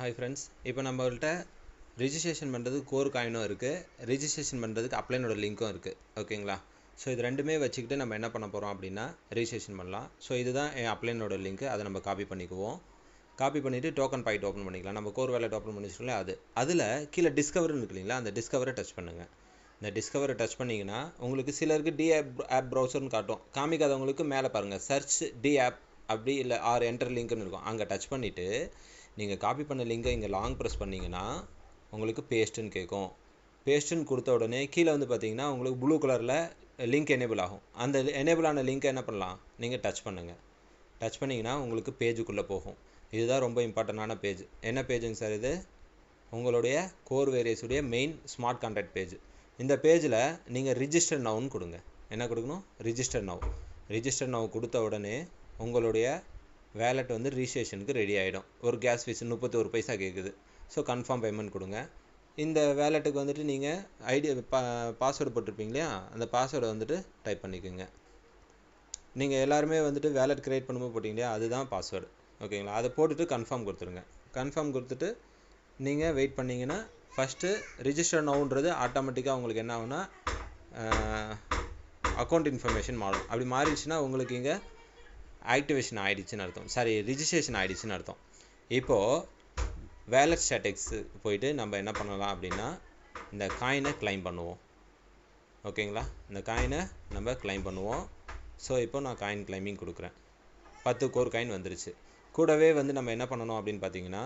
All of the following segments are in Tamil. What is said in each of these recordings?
ஹாய் ஃப்ரெண்ட்ஸ் இப்போ நம்மள்கிட்ட ரிஜிஸ்ட்ரேஷன் பண்ணுறதுக்கு கோர் காயினும் இருக்குது ரிஜிஸ்ட்ரேஷன் பண்ணுறதுக்கு அப்ளைனோட லிங்க்கும் இருக்குது ஓகேங்களா ஸோ இது ரெண்டுமே வச்சுக்கிட்டு நம்ம என்ன பண்ண போகிறோம் அப்படின்னா ரிஜிஸ்ட்ரேஷன் பண்ணலாம். ஸோ இதுதான் என் அப்ளைனோட லிங்க்கு அதை நம்ம காப்பி பண்ணிக்குவோம். காப்பி பண்ணிவிட்டு டோக்கன் பாக்கெட் ஓப்பன் பண்ணிக்கலாம். நம்ம கோர் வேலட் ஓப்பன் பண்ணி அது. அதில் கீழே டிஸ்கவர்னு இருக்கு இல்லைங்களா? அந்த டிஸ்கவரை டச் பண்ணுங்கள் இந்த டிஸ்கவரை டச் பண்ணிங்கன்னா உங்களுக்கு சிலருக்கு டி ஆப் ஆப் ப்ரௌசர்னு காட்டும். காமிக்காதவங்களுக்கு மேலே பாருங்கள் சர்ச் டி ஆப் அப்படி இல்லை ஆர் என்டர் லிங்க்னு இருக்கும். அங்கே டச் பண்ணிவிட்டு நீங்கள் காப்பி பண்ண லிங்கை இங்கே லாங் ப்ரெஸ் பண்ணிங்கன்னா உங்களுக்கு பேஸ்ட்டுன்னு கேட்கும். பேஸ்ட்டுன்னு கொடுத்த உடனே கீழே வந்து பார்த்தீங்கன்னா உங்களுக்கு ப்ளூ கலரில் லிங்க் எனேபிள் ஆகும். அந்த எனேபிள் ஆன லிங்க்கை என்ன பண்ணலாம்? நீங்கள் டச் பண்ணுங்கள் டச் பண்ணிங்கன்னா உங்களுக்கு பேஜுக்குள்ளே போகும். இதுதான் ரொம்ப இம்பார்ட்டண்டான பேஜ் என்ன பேஜுங்க சார் இது? உங்களுடைய கோர் வேரியஸுடைய மெயின் ஸ்மார்ட் கான்டாக்ட் பேஜ் இந்த பேஜில் நீங்கள் ரிஜிஸ்டர் நவுன்னு கொடுங்க. என்ன கொடுக்கணும்? ரிஜிஸ்டர் நவ் ரிஜிஸ்டர் நவ் கொடுத்த உடனே உங்களுடைய வேலெட் வந்து ரிஜிஸ்ட்ரேஷனுக்கு ரெடி ஆகிடும் ஒரு கேஸ் ஃபீஸ் முப்பத்தி ஒரு பைசா கேட்குது ஸோ கன்ஃபார்ம் பேமெண்ட் கொடுங்க. இந்த வேலெட்டுக்கு வந்துட்டு நீங்கள் ஐடி பா பாஸ்வேர்டு போட்டிருப்பீங்க இல்லையா? அந்த பாஸ்வேர்டை வந்துட்டு டைப் பண்ணிக்கோங்க. நீங்கள் எல்லாருமே வந்துட்டு வேலெட் க்ரியேட் பண்ணும்போது போட்டிங்க இல்லையா? அதுதான் பாஸ்வேர்டு ஓகேங்களா அதை போட்டுட்டு கன்ஃபார்ம் கொடுத்துருங்க கன்ஃபார்ம் கொடுத்துட்டு நீங்கள் வெயிட் பண்ணிங்கன்னா ஃபஸ்ட்டு ரிஜிஸ்டர் நவுன்றது ஆட்டோமேட்டிக்காக உங்களுக்கு என்ன ஆகுனா அக்கௌண்ட் இன்ஃபர்மேஷன் மாறும். அப்படி மாறிடுச்சுன்னா உங்களுக்கு இங்கே ஆக்டிவேஷன் ஆகிடுச்சின்னு அர்த்தம். சாரி ரிஜிஸ்ட்ரேஷன் ஆகிடுச்சின்னு அர்த்தம். இப்போது வேலட் ஸ்டாட்டிக்ஸு போயிட்டு நம்ம என்ன பண்ணலாம் அப்படின்னா இந்த காயினை கிளைம் பண்ணுவோம். ஓகேங்களா இந்த காயினை நம்ம கிளைம் பண்ணுவோம். ஸோ இப்போ நான் காயின் கிளைமிங் கொடுக்குறேன். பத்து கோர் காயின் வந்துருச்சு. கூடவே வந்து நம்ம என்ன பண்ணணும் அப்படின்னு பார்த்தீங்கன்னா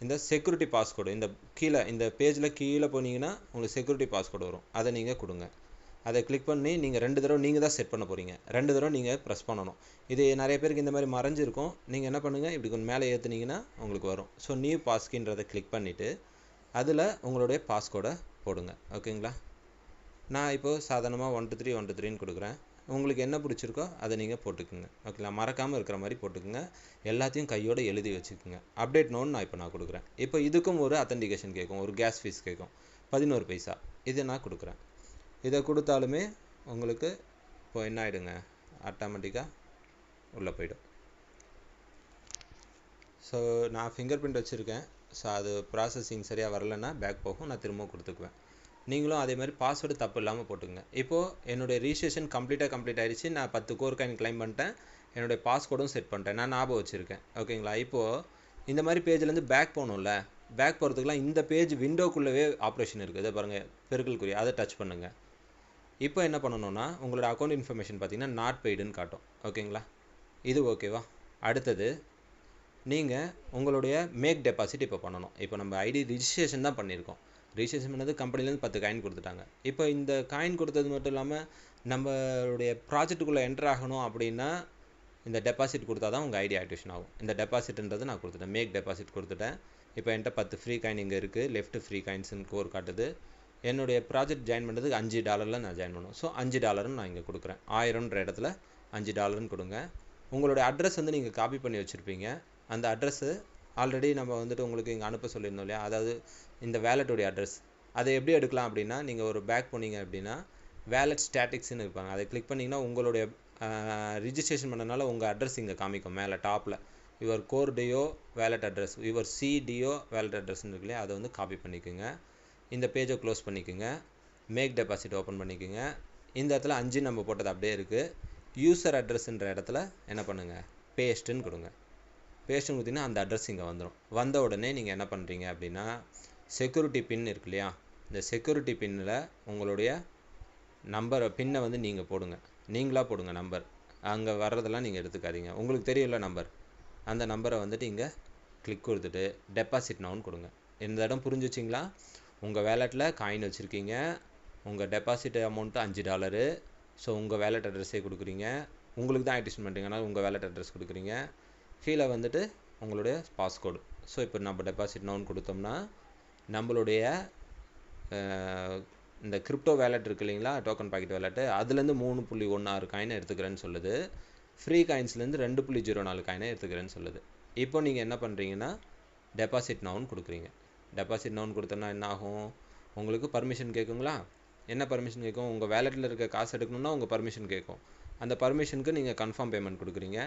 இந்த செக்யூரிட்டி பாஸ்கோடு இந்த கீழே இந்த பேஜில் கீழே போனீங்கன்னா உங்களுக்கு செக்யூரிட்டி பாஸ்கோடு வரும். அதை நீங்கள் கொடுங்க. அதை கிளிக் பண்ணி நீங்கள் ரெண்டு தடவை நீங்கள் தான் செட் பண்ண போகிறீங்க ரெண்டு தடவை நீங்கள் ப்ரெஸ் பண்ணணும். இது நிறைய பேருக்கு இந்த மாதிரி மறைஞ்சிருக்கும். நீங்கள் என்ன பண்ணுங்கள் இப்படி கொஞ்சம் மேலே ஏற்றுனீங்கன்னா உங்களுக்கு வரும். ஸோ நியூ பாஸ்கின்றதை கிளிக் பண்ணிவிட்டு அதில் உங்களுடைய பாஸ்கோடை போடுங்க. ஓகேங்களா? நான் இப்போது சாதாரணமாக one two three one two த்ரீன்னு கொடுக்குறேன். உங்களுக்கு என்ன பிடிச்சிருக்கோ அதை நீங்கள் போட்டுக்குங்க. ஓகேங்களா? மறக்காமல் இருக்கிற மாதிரி போட்டுக்குங்க. எல்லாத்தையும் கையோடு எழுதி வச்சுக்கோங்க. அப்டேட் நோன் நான் இப்போ நான் கொடுக்குறேன். இப்போ இதுக்கும் ஒரு அத்தன்டிகேஷன் கேட்கும். ஒரு கேஸ் ஃபீஸ் கேட்கும். பதினோரு பைசா. இது நான் கொடுக்குறேன். இதை கொடுத்தாலுமே உங்களுக்கு இப்போ என்ன ஆகிடுங்க ஆட்டோமேட்டிக்காக உள்ளே போயிடும். ஸோ நான் ஃபிங்கர் பிரிண்ட் வச்சுருக்கேன். ஸோ அது ப்ராசஸிங் சரியாக வரலன்னா பேக் போகும். நான் திரும்பவும் கொடுத்துக்குவேன். நீங்களும் அதே மாதிரி பாஸ்வேர்டு தப்பு இல்லாமல் போட்டுங்க இப்போது என்னுடைய ரிஜிஸ்ட்ரேஷன் கம்ப்ளீட்டாக கம்ப்ளீட் ஆகிடுச்சு நான் பத்து கோர் காயின் கிளைம் பண்ணிட்டேன். என்னுடைய பாஸ்வேர்டும் செட் பண்ணிட்டேன். நான் ஞாபகம் வச்சுருக்கேன். ஓகேங்களா இப்போது இந்த மாதிரி பேஜ்லேருந்து பேக் போகணும்ல? பேக் போகிறதுக்குலாம் இந்த பேஜ் விண்டோக்குள்ளவே ஆப்ரேஷன் இருக்குது இதை பாருங்கள் பெருக்கல்குரிய அதை டச் பண்ணுங்கள் இப்போ என்ன பண்ணணும்னா உங்களோட அக்கௌண்ட் இன்ஃபர்மேஷன் பார்த்தீங்கன்னா நாட் பெய்டுன்னு காட்டும். ஓகேங்களா? இது ஓகேவா அடுத்தது நீங்கள் உங்களுடைய மேக் டெபாசிட் இப்போ பண்ணணும். இப்போ நம்ம ஐடி ரிஜிஸ்ட்ரேஷன் தான் பண்ணியிருக்கோம். ரிஜிஸ்ட்ரேஷன் பண்ணது கம்பெனிலேருந்து பத்து காயின் கொடுத்துட்டாங்க. இப்போ இந்த காயின் கொடுத்தது மட்டும் இல்லாமல் நம்மளுடைய ப்ராஜெக்ட்டுக்குள்ளே என்டர் ஆகணும் அப்படின்னா இந்த டெபாசிட் கொடுத்தா தான் உங்கள் ஐடி ஆக்டிவேஷன் ஆகும். இந்த டெபாசிட்ன்றது நான் கொடுத்துட்டேன். மேக் டெபாசிட் கொடுத்துட்டேன். இப்போ என்கிட்ட பத்து ஃப்ரீ காயின் இங்கே இருக்குது லெஃப்ட் ஃப்ரீ காயின்ஸ்னு கோர் காட்டுது. என்னுடைய ப்ராஜெக்ட் ஜாயின் பண்ணுறதுக்கு அஞ்சு டாலரில் நான் ஜாயின் பண்ணுவேன். ஸோ அஞ்சு டாலர்னு நான் இங்கே கொடுக்குறேன். ஆயிரம்ன்ற இடத்துல அஞ்சு டாலர்னு கொடுங்க. உங்களுடைய அட்ரஸ் வந்து நீங்கள் காப்பி பண்ணி வச்சுருப்பீங்க. அந்த அட்ரஸ்ஸு ஆல்ரெடி நம்ம வந்துட்டு உங்களுக்கு இங்கே அனுப்ப சொல்லியிருந்தோம் இல்லையா? அதாவது இந்த வேலெட்டுடைய அட்ரஸ் அதை எப்படி எடுக்கலாம் அப்படின்னா நீங்கள் ஒரு பேக் போனீங்க அப்படின்னா வேலட் ஸ்டாட்டிக்ஸ்னு இருப்பாங்க. அதை கிளிக் பண்ணிங்கன்னா உங்களுடைய ரிஜிஸ்ட்ரேஷன் பண்ணனால உங்கள் அட்ரஸ் இங்கே காமிக்கும். மேலே டாப்பில் your core DAO wallet address your CDO wallet அட்ரஸ்ன்னு இருக்கு இல்லையா? அதை வந்து காப்பி பண்ணிக்கோங்க. இந்த பேஜை க்ளோஸ் பண்ணிக்கோங்க. மேக் டெபாசிட் ஓப்பன் பண்ணிக்கோங்க. இந்த இடத்துல அஞ்சு நம்ம போட்டது அப்படியே இருக்குது யூசர் அட்ரஸ்ன்ற இடத்துல என்ன பண்ணுங்கள் பேஸ்ட்டுன்னு கொடுங்க. பேஸ்ட்டுன்னு கொடுத்தீங்கன்னா அந்த அட்ரஸ் இங்கே வந்துடும் வந்த உடனே நீங்கள் என்ன பண்ணுறீங்க அப்படின்னா செக்யூரிட்டி பின் இருக்கு இல்லையா? இந்த செக்யூரிட்டி பின்னில் உங்களுடைய நம்பரை பின்னை வந்து நீங்கள் போடுங்க. நீங்களாக போடுங்க நம்பர் அங்கே வர்றதெல்லாம் நீங்கள் எடுத்துக்காதீங்க. உங்களுக்கு தெரியல நம்பர் அந்த நம்பரை வந்துட்டு இங்கே கிளிக் கொடுத்துட்டு டெபாசிட் நவுன் கொடுங்க. இந்த இடம் புரிஞ்சுச்சிங்களா? உங்கள் வேலெட்டில் காயின் வச்சுருக்கீங்க. உங்கள் டெபாசிட் அமௌண்ட்டு அஞ்சு டாலரு ஸோ உங்கள் வேலெட் அட்ரஸே கொடுக்குறீங்க. உங்களுக்கு தான் ஆக்டிவேஷன் பண்ணுறீங்கன்னா உங்கள் வேலெட் அட்ரஸ் கொடுக்குறீங்க. கீழே வந்துட்டு உங்களுடைய பாஸ்கோடு ஸோ இப்போ நம்ம டெபாசிட் நவுன் கொடுத்தோம்னா நம்மளுடைய இந்த கிரிப்டோ வேலெட் இருக்கு இல்லைங்களா? டோக்கன் பாக்கெட் வேலெட்டு அதுலேருந்து மூணு புள்ளி ஒன்று ஆறு காயினை எடுத்துக்கிறேன்னு சொல்லுது. ஃப்ரீ காயின்ஸ்லேருந்து ரெண்டு புள்ளி ஜீரோ நாலு காயினை எடுத்துக்கிறேன்னு சொல்லுது. இப்போ நீங்கள் என்ன பண்ணுறீங்கன்னா டெபாசிட் நவுன் கொடுக்குறீங்க. டெபாசிட் நோன் கொடுத்தோன்னா என்ன ஆகும் உங்களுக்கு பர்மிஷன் கேட்குங்களா என்ன பர்மிஷன் கேட்கும் உங்கள் வேலெட்டில் இருக்க காசு எடுக்கணுன்னா உங்கள் பர்மிஷன் கேட்கும் அந்த பர்மிஷனுக்கு நீங்கள் கன்ஃபார்ம் பேமெண்ட் கொடுக்குறீங்க.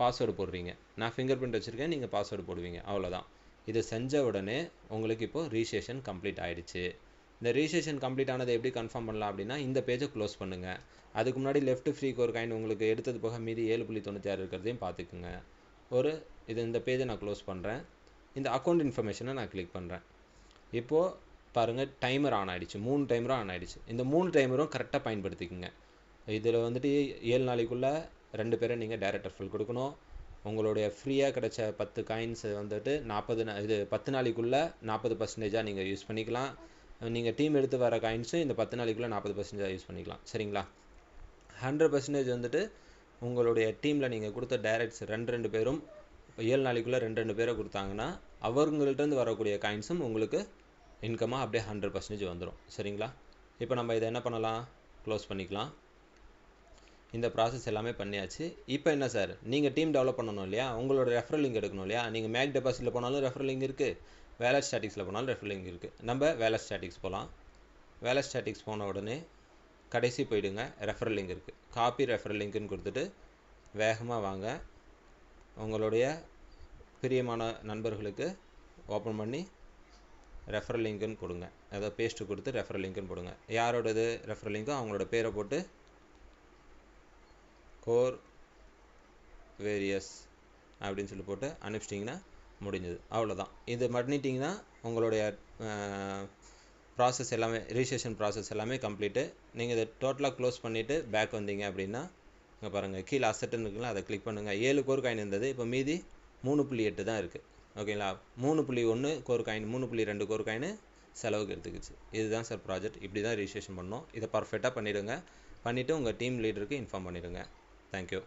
பாஸ்வேர்டு போடுறீங்க. நான் ஃபிங்கர் பிரிண்ட் வச்சுருக்கேன் நீங்கள் பாஸ்வேர்டு போடுவீங்க. அவ்வளோதான் இதை செஞ்ச உடனே உங்களுக்கு இப்போது ரீசேஷன் கம்ப்ளீட் ஆகிடுச்சு இந்த ரீசேஷன் கம்ப்ளீட் ஆனதை எப்படி கன்ஃபார்ம் பண்ணலாம் அப்படின்னா இந்த பேஜை க்ளோஸ் பண்ணுங்கள் அதுக்கு முன்னாடி லெஃப்ட் ஃப்ரீக்கு ஒரு காயின் உங்களுக்கு எடுத்தது போக மீதி ஏழு புள்ளி தொண்ணூற்றி ஆறு இருக்கிறதையும் பார்த்துக்குங்க. ஒரு இது இந்த பேஜை நான் க்ளோஸ் பண்ணுறேன் இந்த அக்கௌண்ட் இன்ஃபர்மேஷனை நான் கிளிக் பண்ணுறேன் இப்போது பாருங்கள் டைமர் ஆன் ஆகிடுச்சு மூணு டைமரும் ஆன் ஆகிடுச்சு இந்த மூணு டைமரும் கரெக்டாக பயன்படுத்திக்கோங்க. இதில் வந்துட்டு ஏழு நாளைக்குள்ளே ரெண்டு பேரை நீங்கள் டேரக்டர் ஃபுல் கொடுக்கணும். உங்களுடைய ஃப்ரீயாக கிடைச்ச பத்து காயின்ஸ் வந்துட்டு நாற்பது இது பத்து நாளைக்குள்ளே நாற்பது பர்சன்டேஜாக நீங்கள் யூஸ் பண்ணிக்கலாம். நீங்கள் டீம் எடுத்து வர காயின்ஸும் இந்த பத்து நாளைக்குள்ளே நாற்பது பர்சன்டேஜாக யூஸ் பண்ணிக்கலாம். சரிங்களா? ஹண்ட்ரட் பர்சன்டேஜ் வந்துட்டு உங்களுடைய டீமில் நீங்கள் கொடுத்த டேரக்ட்ஸ் ரெண்டு ரெண்டு பேரும் இப்போ ஏழு நாளைக்குள்ளே ரெண்டு ரெண்டு பேரை கொடுத்தாங்கன்னா அவங்கள்ட்டேருந்து வரக்கூடிய காயின்ஸும் உங்களுக்கு இன்கமாக அப்படியே ஹண்ட்ரட் பர்சன்டேஜ் வந்துடும் சரிங்களா? இப்போ நம்ம இதை என்ன பண்ணலாம்? க்ளோஸ் பண்ணிக்கலாம். இந்த ப்ராசஸ் எல்லாமே பண்ணியாச்சு. இப்போ என்ன சார் நீங்கள் டீம் டெவலப் பண்ணணும் இல்லையா? உங்களோட ரெஃபரல் லிங்க் எடுக்கணும் இல்லையா? நீங்கள் மேக் டெபாசிட்டில் போனாலும் ரெஃபரல் லிங்க் இருக்குது வேலை ஸ்டாட்டிக்ஸில் போனாலும் ரெஃபரல் லிங்க் இருக்குது நம்ம வேலை ஸ்டாட்டிக்ஸ் போகலாம் வேலை ஸ்டாட்டிக்ஸ் போன உடனே கடைசி போயிடுங்க. ரெஃபரல் லிங்க் இருக்குது காப்பி ரெஃபரல் லிங்க்குன்னு கொடுத்துட்டு வேகமாக வாங்க. உங்களுடைய பிரியமான நண்பர்களுக்கு ஓப்பன் பண்ணி ரெஃபரல் லிங்க்குன்னு கொடுங்க. அதை பேஸ்ட்டு கொடுத்து ரெஃபரல் லிங்க்குன்னு போடுங்க. யாரோடது ரெஃபரல் லிங்க்கோ அவங்களோட பேரை போட்டு கோர் வேரியஸ் அப்படின்னு சொல்லி போட்டு அனுப்பிச்சிட்டிங்கன்னா முடிஞ்சது. அவ்வளோதான் இது பண்ணிட்டீங்கன்னா உங்களுடைய ப்ராசஸ் எல்லாமே ரிஜிஸ்ட்ரேஷன் ப்ராசஸ் எல்லாமே கம்ப்ளீட்டு நீங்கள் இதை டோட்டலாக க்ளோஸ் பண்ணிவிட்டு பேக் வந்தீங்க அப்படின்னா இங்கே பாருங்கள் கீழே அசட்டுன்னு இருக்குங்களா அதை கிளிக் பண்ணுங்கள் ஏழு கோர் காயின் இருந்தது இப்போ மீதி மூணு புள்ளி எட்டு தான் இருக்குது ஓகேங்களா மூணு புள்ளி ஒன்று கோர் காயின் மூணு புள்ளி ரெண்டு கோர் காயின் செலவுக்கு எடுத்துக்கிச்சு. இதுதான் சார் ப்ராஜெக்ட் இப்படி தான் ரிஜிஸ்ட்ரேஷன் பண்ணோம். இதை பர்ஃபெக்டாக பண்ணிவிடுங்க பண்ணிவிட்டு உங்கள் டீம் லீடருக்கு இன்ஃபார்ம் பண்ணிவிடுங்க தேங்க்யூ